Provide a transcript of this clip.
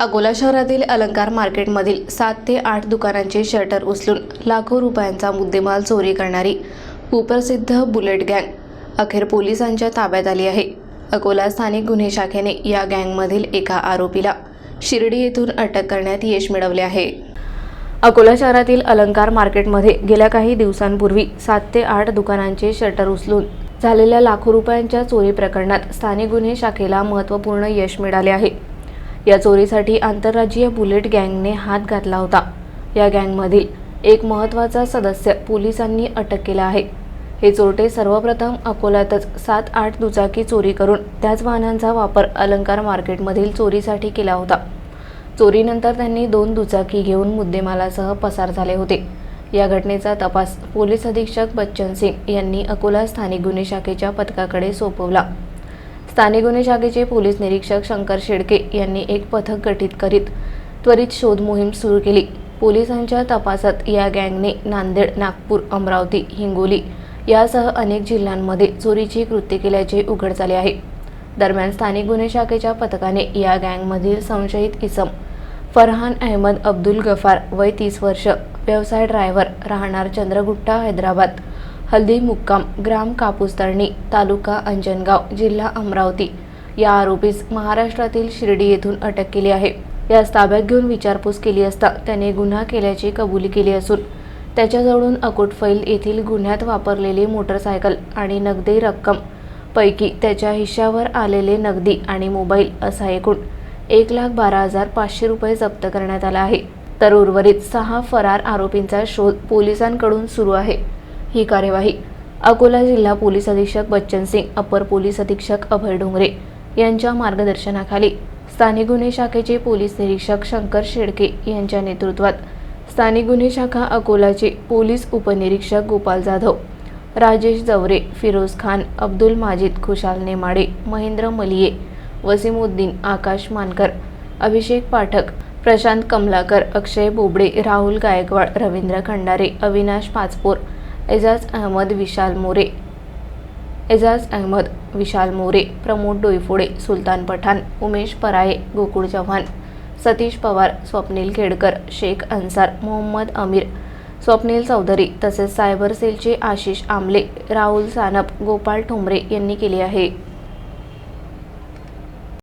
अकोला शहरातील अलंकार मार्केटमधील सात ते आठ दुकानांचे शटर उचलून लाखो रुपयांचा मुद्देमाल चोरी करणारी कुप्रसिद्ध बुलेट गँग अखेर पोलिसांच्या ताब्यात आली आहे. अकोला स्थानिक गुन्हे शाखेने या गँगमधील एका आरोपीला शिर्डी येथून अटक करण्यात यश मिळवले आहे. अकोला शहरातील अलंकार मार्केटमध्ये गेल्या काही दिवसांपूर्वी सात ते आठ दुकानांचे शटर उचलून झालेल्या लाखो रुपयांच्या चोरी प्रकरणात स्थानिक गुन्हे शाखेला महत्त्वपूर्ण यश मिळाले आहे. या चोरीसाठी आंतरराज्यीय बुलेट गँगने हात घातला होता. या गँगमधील एक महत्त्वाचा सदस्य पोलिसांनी अटक केला आहे. हे चोरटे सर्वप्रथम अकोल्यातच सात आठ दुचाकी चोरी करून त्याच वाहनांचा वापर अलंकार मार्केटमधील चोरीसाठी केला होता. चोरीनंतर त्यांनी दोन दुचाकी घेऊन मुद्देमालासह पसार झाले होते. या घटनेचा तपास पोलीस अधीक्षक बच्चन सिंग यांनी अकोला स्थानिक गुन्हे शाखेच्या पथकाकडे सोपवला. स्थानिक गुन्हे शाखेचे पोलीस निरीक्षक शंकर शेडके यांनी एक पथक गठीत करीत त्वरित शोध मोहीम सुरू केली. पोलिसांच्या तपासात या गँगने नांदेड नागपूर अमरावती हिंगोली यासह अनेक जिल्ह्यांमध्ये चोरीची कृत्य केल्याचे उघड झाले आहे. दरम्यान स्थानिक गुन्हे शाखेच्या पथकाने या गँगमधील संशयित इसम फरहान अहमद अब्दुल गफार वय तीस वर्ष व्यवसाय ड्रायव्हर राहणार चंद्रगुट्टा हैदराबाद हल्दी मुक्काम ग्राम कापूसतळणी तालुका अंजनगाव जिल्हा अमरावती. या आरोपीस महाराष्ट्रातील शिर्डी येथून अटक केली आहे. यास ताब्यात घेऊन विचारपूस केली असता त्याने गुन्हा केल्याची कबुली केली असून त्याच्याजवळून अकोटफैल येथील गुन्ह्यात वापरलेली मोटरसायकल आणि नगदी रक्कम पैकी त्याच्या हिश्श्यावर आलेले नगदी आणि मोबाईल असा एकूण एक लाख बारा हजार पाचशे रुपये जप्त करण्यात आला आहे. तर उर्वरित सहा फरार आरोपींचा शोध पोलिसांकडून सुरू आहे. ही कार्यवाही. अकोला जिल्हा पोलीस अधीक्षक बच्चन सिंग अपर पोलीस अधीक्षक अभय डोंगरे यांच्या मार्गदर्शनाखाली स्थानिक गुन्हे शाखेचे पोलीस निरीक्षक शंकर शेडके यांच्या नेतृत्वात स्थानिक गुन्हे शाखा अकोलाचे पोलीस उपनिरीक्षक गोपाल जाधव राजेश जवरे फिरोज खान अब्दुल माजिद खुशाल नेमाडे महेंद्र मलिये वसीमुद्दीन आकाश मानकर अभिषेक पाठक प्रशांत कमलाकर अक्षय बोबडे राहुल गायकवाड रवींद्र खंडारे अविनाश पाचपोर एजाज अहमद विशाल मोरे. एजाज अहमद विशाल मोरे प्रमोद डोईफोडे सुलतान पठाण उमेश पराये गोकुळ चव्हाण सतीश पवार स्वप्नील खेडकर शेख अन्सार मोहम्मद अमीर स्वप्नील चौधरी तसेच सायबर सेलचे आशिष आमले राहुल सानप गोपाळ ठोंबरे यांनी केले आहे.